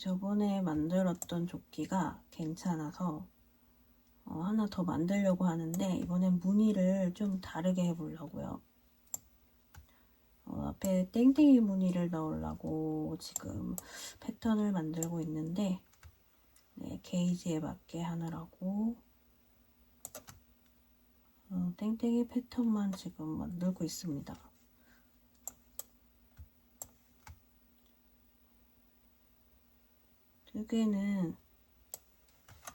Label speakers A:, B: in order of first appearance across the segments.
A: 저번에 만들었던 조끼가 괜찮아서 어, 하나 더 만들려고 하는데 이번엔 무늬를 좀 다르게 해보려고요. 어, 앞에 땡땡이 무늬를 넣으려고 지금 패턴을 만들고 있는데 네, 게이지에 맞게 하느라고 어, 땡땡이 패턴만 지금 만들고 있습니다. 뜨개는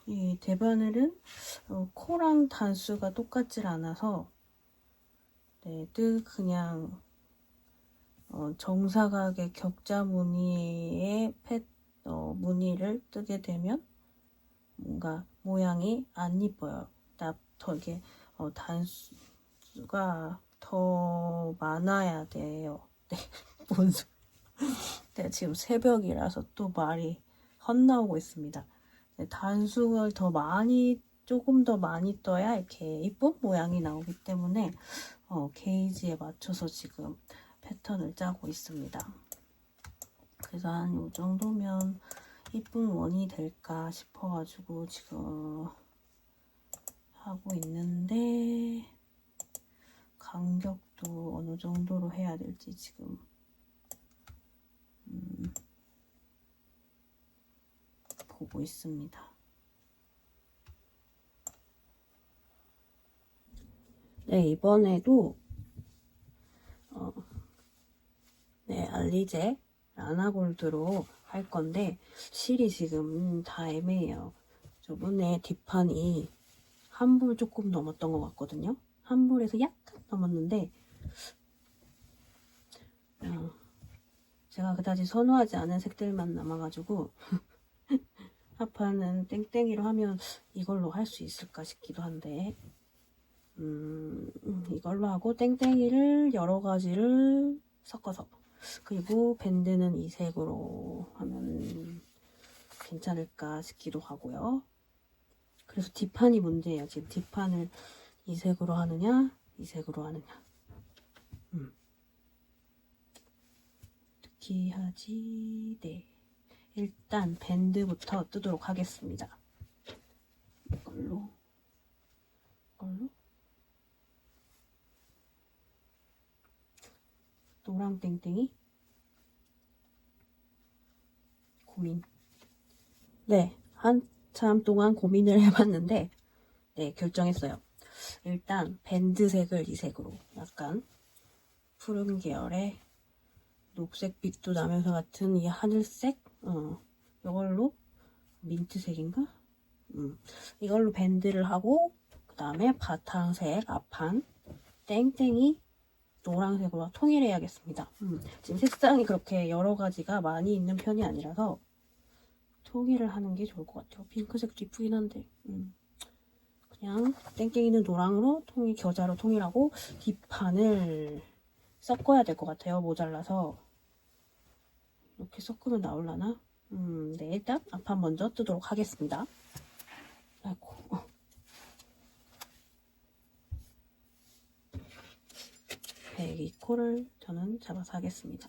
A: 이 대바늘은 어, 코랑 단수가 똑같질 않아서 네, 뜨 그냥 어, 정사각의 격자 무늬의 패, 어, 무늬를 뜨게 되면 뭔가 모양이 안 이뻐요. 나더 이게 어, 단수가 더 많아야 돼요. 네, 뭔 소? 네, 지금 새벽이라서 또 말이 헛나오고 있습니다. 네, 단수를 더 많이 조금 더 많이 떠야 이렇게 이쁜 모양이 나오기 때문에 어, 게이지에 맞춰서 지금 패턴을 짜고 있습니다. 그래서 한요 정도면 이쁜 원이 될까 싶어가지고 지금 하고 있는데 간격도 어느 정도로 해야 될지 지금 보고 있습니다. 네, 이번에도 어, 네, 알리제 라나골드로 할 건데 실이 지금 다 애매해요. 저번에 뒷판이 한 불 조금 넘었던 것 같거든요. 한 불에서 약간 넘었는데 어, 제가 그다지 선호하지 않은 색들만 남아가지고 하판은 땡땡이로 하면 이걸로 할 수 있을까 싶기도 한데 음, 이걸로 하고 땡땡이를 여러 가지를 섞어서 그리고 밴드는 이 색으로 하면 괜찮을까 싶기도 하고요. 그래서 뒷판이 문제예요. 지금 뒷판을 이 색으로 하느냐, 이 색으로 하느냐. 음. 어떻게 하지? 네. 일단 밴드부터 뜨도록 하겠습니다. 이걸로, 이걸로. 노랑 땡땡이 고민. 네, 한참 동안 고민을 해봤는데, 네, 결정했어요. 일단 밴드색을 이 색으로 약간 푸른 계열의 녹색빛도 나면서 같은 이 하늘색, 어, 이걸로 민트색인가? 음, 이걸로 밴드를 하고 그 다음에 바탕색 앞판 땡땡이 노란색으로 통일해야겠습니다. 음, 지금 색상이 그렇게 여러 가지가 많이 있는 편이 아니라서 통일을 하는 게 좋을 것 같아요. 핑크색도 이쁘긴 한데 음, 그냥 땡땡이는 노랑으로 통일 겨자로 통일하고 뒷판을 섞어야 될 것 같아요. 모자라서 이렇게 섞으면 나올라나? 음, 네 일단 앞판 먼저 뜨도록 하겠습니다. 아이고. 배기 코를 저는 잡아서 하겠습니다.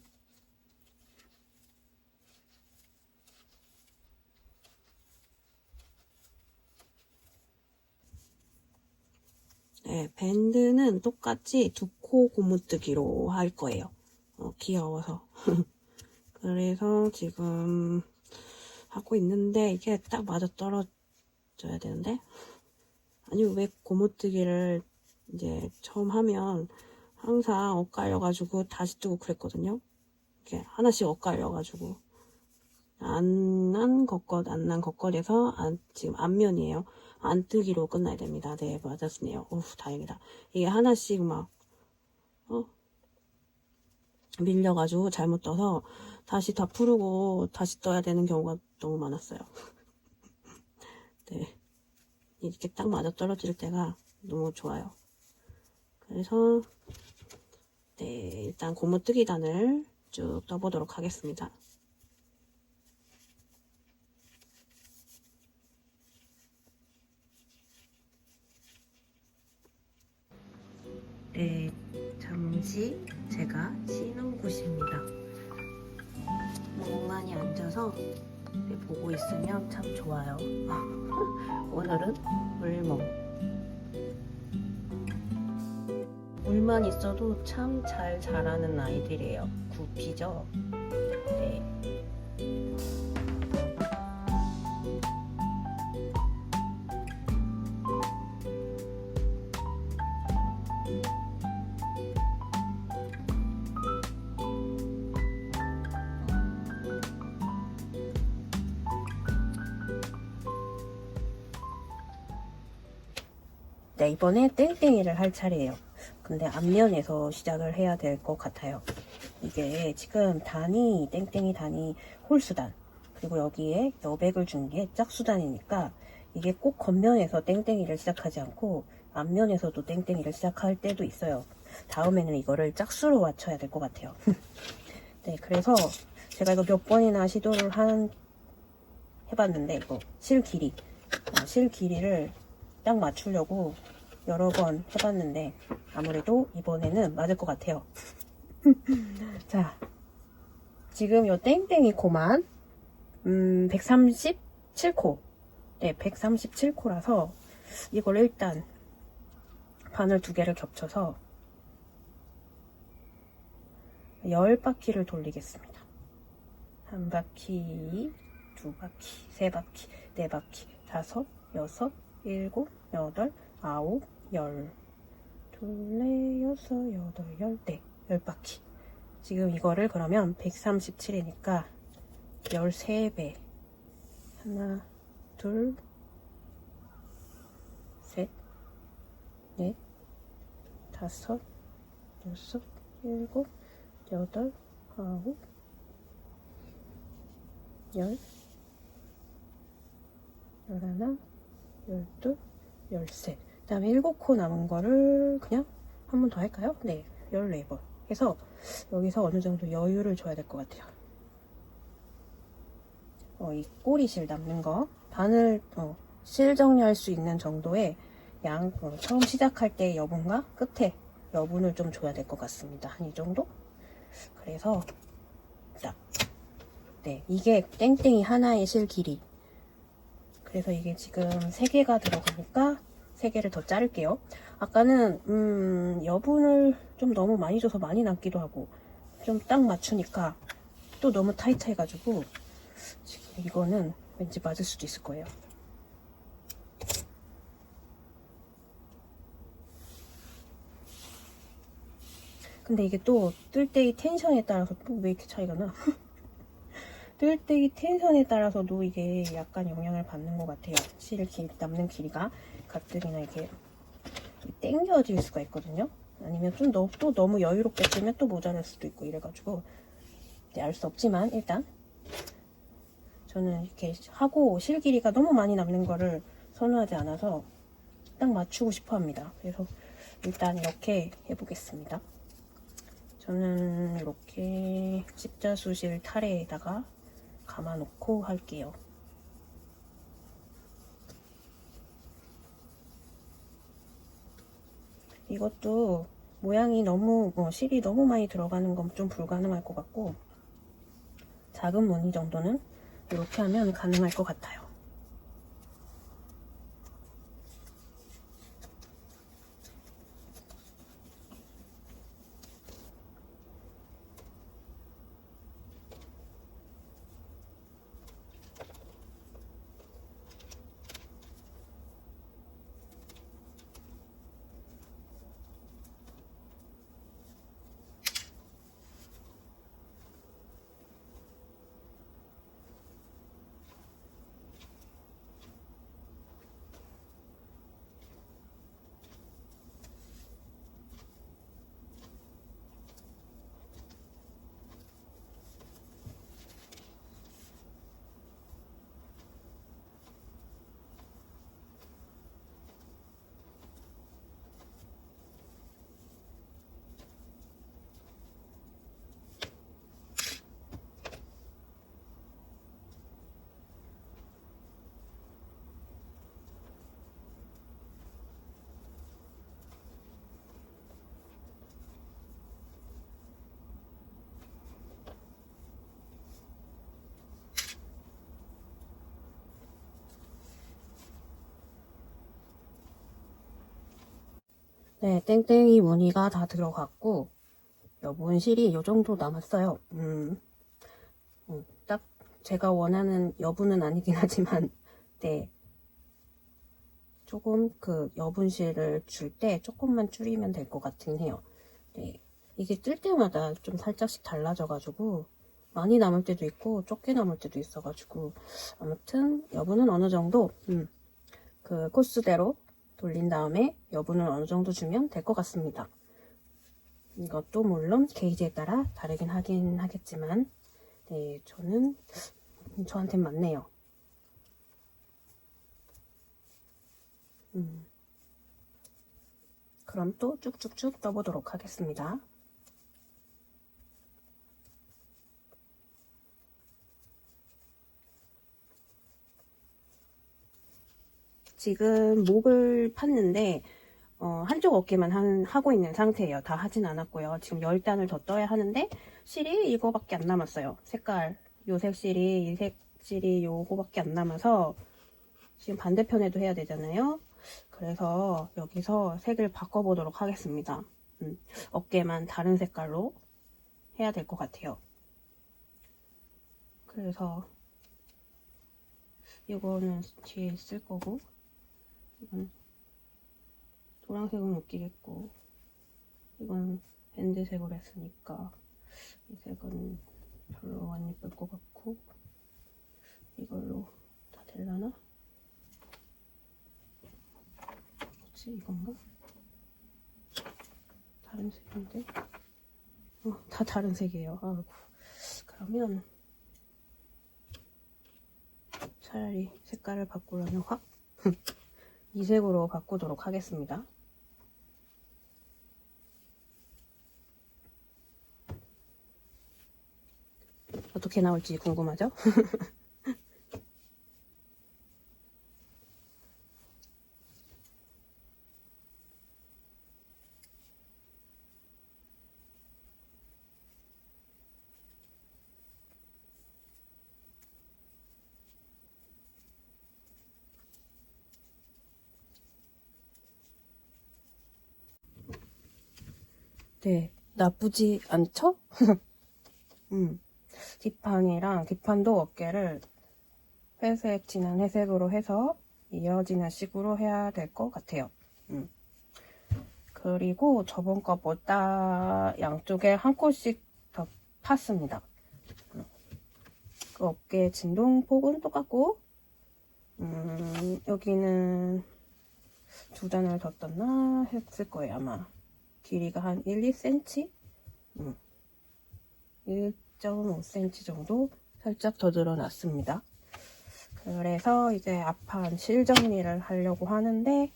A: 네, 밴드는 똑같이 두 코 고무뜨기로 할 거예요. 어, 귀여워서. 그래서 지금 하고 있는데 이게 딱 맞아 떨어져야 되는데 아니 왜 고무뜨기를 이제 처음 하면 항상 엇갈려가지고 다시 뜨고 그랬거든요. 이렇게 하나씩 엇갈려가지고 안난 겉겉 안난 겉겉에서 안, 지금 앞면이에요. 안 뜨기로 끝나야 됩니다. 네 맞았네요. 오 다행이다. 이게 하나씩 막 어? 밀려가지고 잘못 떠서 다시 다 풀고 다시 떠야 되는 경우가 너무 많았어요. 네 이렇게 딱 맞아 떨어질 때가 너무 좋아요. 그래서 네, 일단 고무 뜨기 단을 쭉 떠보도록 하겠습니다. 네, 잠시 제가 쉬는 곳입니다. 멍만히 앉아서
B: 네, 보고 있으면 참 좋아요. 오늘은 물멍. 물만 있어도 참 잘 자라는 아이들이에요. 구피죠? 네. 이번에 땡땡이를 할 차례예요. 근데 앞면에서 시작을 해야 될 것 같아요. 이게 지금 단이, 땡땡이 단이 홀수단, 그리고 여기에 여백을 준 게 짝수단이니까 이게 꼭 겉면에서 땡땡이를 시작하지 않고 앞면에서도 땡땡이를 시작할 때도 있어요. 다음에는 이거를 짝수로 맞춰야 될 것 같아요. 네, 그래서 제가 이거 몇 번이나 시도를 한, 해봤는데, 이거 실 길이, 아, 실 길이를 딱 맞추려고 여러 번 해봤는데 아무래도 이번에는 맞을 것 같아요. 자, 지금 요 땡땡이 코만 음, 137코. 네, 137코라서 이걸 일단 바늘 두 개를 겹쳐서 10바퀴를 돌리겠습니다. 한 바퀴, 두 바퀴, 세 바퀴, 네 바퀴, 다섯, 여섯, 일곱, 여덟, 아홉, 열. 둘, 넷, 여섯, 여덟, 열, 네. 열 바퀴. 지금 이거를 그러면 137이니까 13배. 하나, 둘, 셋, 넷, 다섯, 여섯, 일곱, 여덟, 아홉, 열, 열하나, 열둘, 열셋. 그 다음에 일곱 코 남은 거를 그냥 한 번 더 할까요? 네, 열네 번. 해서 여기서 어느 정도 여유를 줘야 될 것 같아요. 어, 이 꼬리실 남는 거, 바늘, 어, 실 정리할 수 있는 정도의 양, 어, 처음 시작할 때 여분과 끝에 여분을 좀 줘야 될 것 같습니다. 한 이 정도? 그래서, 딱. 네, 이게 땡땡이 하나의 실 길이. 그래서 이게 지금 3개가 들어가니까 3개를 더 자를게요. 아까는 음, 여분을 좀 너무 많이 줘서 많이 남기도 하고 좀 딱 맞추니까 또 너무 타이트해가지고 지금 이거는 왠지 맞을 수도 있을 거예요. 근데 이게 또 뜰 때의 텐션에 따라서 또 왜 이렇게 차이가 나? 뜰 때의 텐션에 따라서도 이게 약간 영향을 받는 것 같아요. 실 길, 남는 길이가 가뜩이나 이게 땡겨질 수가 있거든요. 아니면 좀 너, 또 너무 여유롭게 뜨면 또 모자랄 수도 있고 이래가지고 네, 알수 없지만 일단 저는 이렇게 하고 실 길이가 너무 많이 남는 거를 선호하지 않아서 딱 맞추고 싶어 합니다. 그래서 일단 이렇게 해보겠습니다. 저는 이렇게 십자수실 타래에다가 감아놓고 할게요. 이것도 모양이 너무 어, 실이 너무 많이 들어가는 건 좀 불가능할 것 같고 작은 무늬 정도는 이렇게 하면 가능할 것 같아요. 네, 땡땡이 무늬가 다 들어갔고, 여분 실이 요 정도 남았어요. 음, 음, 딱 제가 원하는 여분은 아니긴 하지만, 네. 조금 그 여분실을 줄 때 조금만 줄이면 될 것 같긴 해요. 네. 이게 뜰 때마다 좀 살짝씩 달라져가지고, 많이 남을 때도 있고, 적게 남을 때도 있어가지고, 아무튼, 여분은 어느 정도, 음, 그 코스대로 돌린 다음에 여분을 어느 정도 주면 될 것 같습니다. 이것도 물론 게이지에 따라 다르긴 하긴 하겠지만, 네, 저는, 저한텐 맞네요. 음. 그럼 또 쭉쭉쭉 떠보도록 하겠습니다. 지금 목을 팠는데 어, 한쪽 어깨만 한- 하고 있는 상태예요. 다 하진 않았고요. 지금 10단을 더 떠야 하는데 실이 이거밖에 안 남았어요. 색깔 요색 실이 이 색 실이 요거밖에 안 남아서 지금 반대편에도 해야 되잖아요. 그래서 여기서 색을 바꿔보도록 하겠습니다. 음, 어깨만 다른 색깔로 해야 될 것 같아요. 그래서 이거는 뒤에 쓸 거고 이건 노란색은 못 끼겠고 이건 밴드색으로 했으니까 이 색은 별로 안 예쁠 것 같고 이걸로 다 될라나? 혹시 이건가? 다른 색인데? 어, 다 다른 색이에요. 아이고. 그러면 차라리 색깔을 바꾸려면 확 이 색으로 바꾸도록 하겠습니다. 어떻게 나올지 궁금하죠? 네, 나쁘지 않죠? 음, 뒷판이랑 뒷판도 어깨를 회색, 진한 회색으로 해서 이어지는 식으로 해야 될 것 같아요. 음. 그리고 저번 거보다 양쪽에 한 콜씩 더 팠습니다. 음. 그 어깨 진동 폭은 똑같고, 음, 여기는 두 단을 더 떴나 했을 거예요, 아마. 길이가 한 1, 2cm? 음. 1.5cm 정도 살짝 더 늘어났습니다. 그래서 이제 앞판 실 정리를 하려고 하는데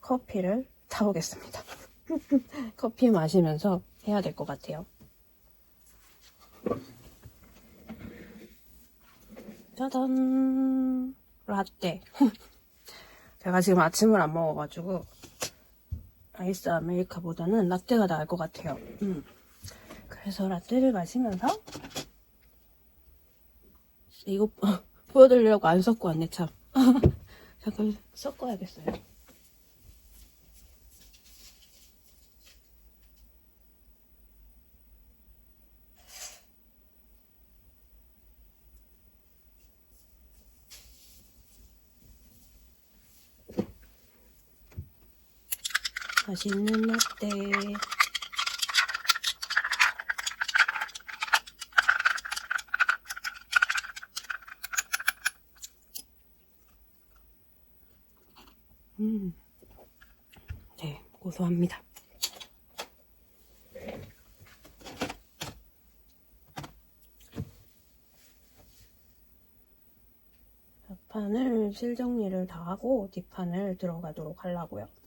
B: 커피를 타오겠습니다. 커피 마시면서 해야 될 것 같아요. 짜잔! 라떼. 제가 지금 아침을 안 먹어가지고 아이스 아메리카보다는 라떼가 나을 것 같아요. 음. 그래서 라떼를 마시면서 이거 보여드리려고 안 섞고 왔네 참. 잠깐 섞어야겠어요. 맛있는 라떼. 음, 네, 고소합니다. 앞판을 실정리를 다 하고 뒷판을 들어가도록 하려고요.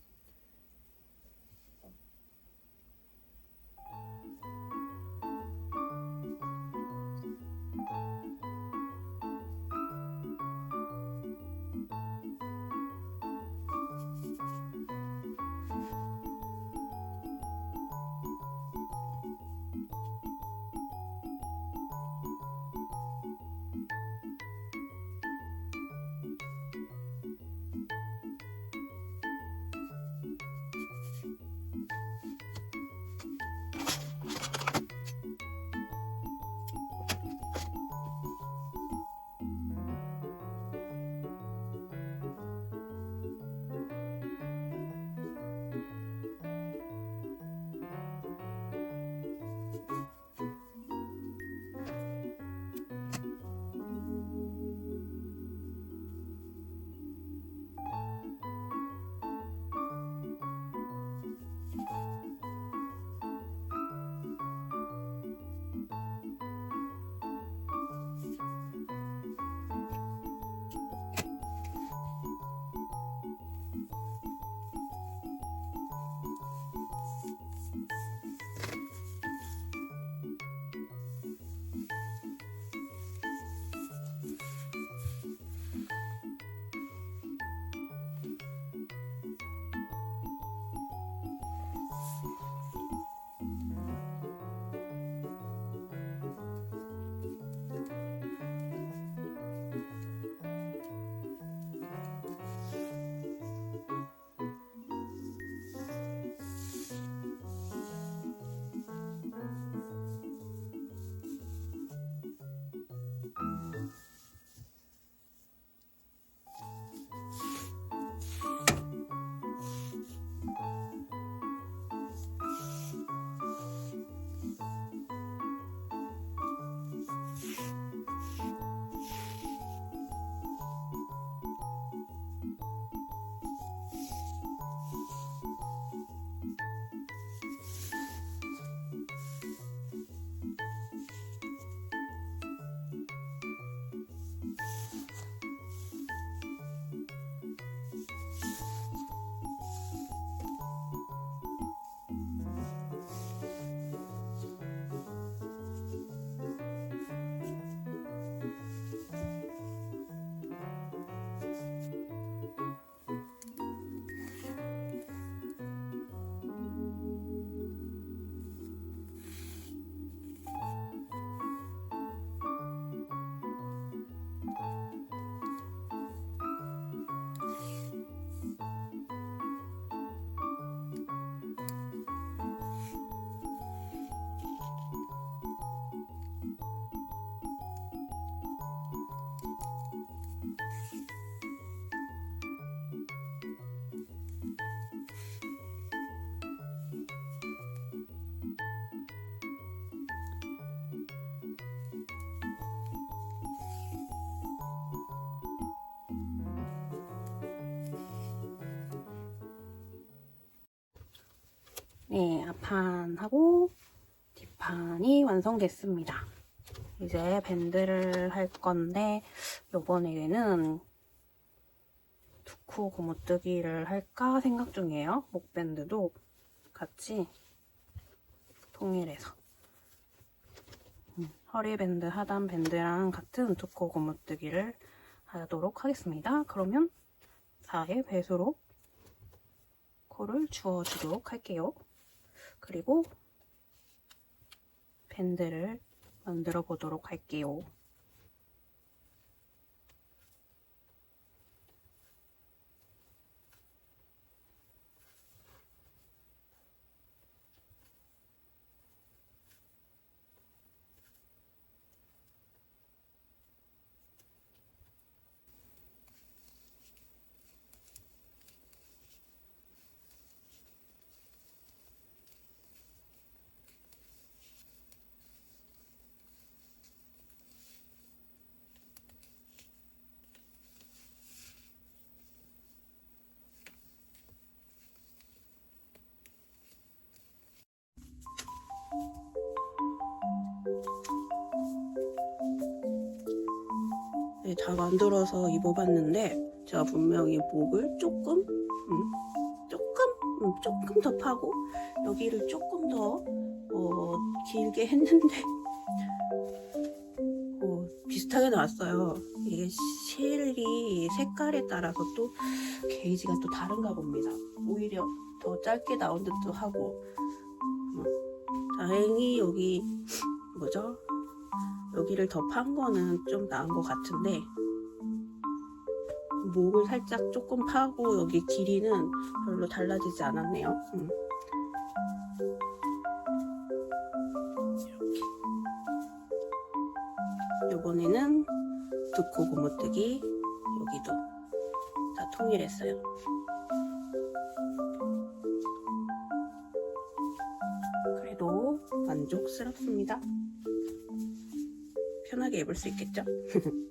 C: 네, 앞판하고 뒷판이 완성됐습니다. 이제 밴드를 할 건데 이번에는 두코 고무뜨기를 할까 생각 중이에요. 목밴드도 같이 통일해서 음, 허리밴드, 하단 밴드랑 같은 두코 고무뜨기를 하도록 하겠습니다. 그러면 4의 배수로 코를 주워주도록 할게요. 그리고 밴드를 만들어 보도록 할게요.
B: 네, 다 만들어서 입어봤는데 제가 분명히 목을 조금 음, 조금 음, 조금 더 파고 여기를 조금 더 어, 길게 했는데 어, 비슷하게 나왔어요. 이게 실이 색깔에 따라서 또 게이지가 또 다른가 봅니다. 오히려 더 짧게 나온 듯도 하고 음, 다행히 여기 뭐죠? 여기를 더 판 거는 좀 나은 것 같은데 목을 살짝 조금 파고 여기 길이는 별로 달라지지 않았네요. 음. 이번에는 두코 고무뜨기 여기도 다 통일했어요. 그래도 만족스럽습니다. 편하게 입을 수 있겠죠?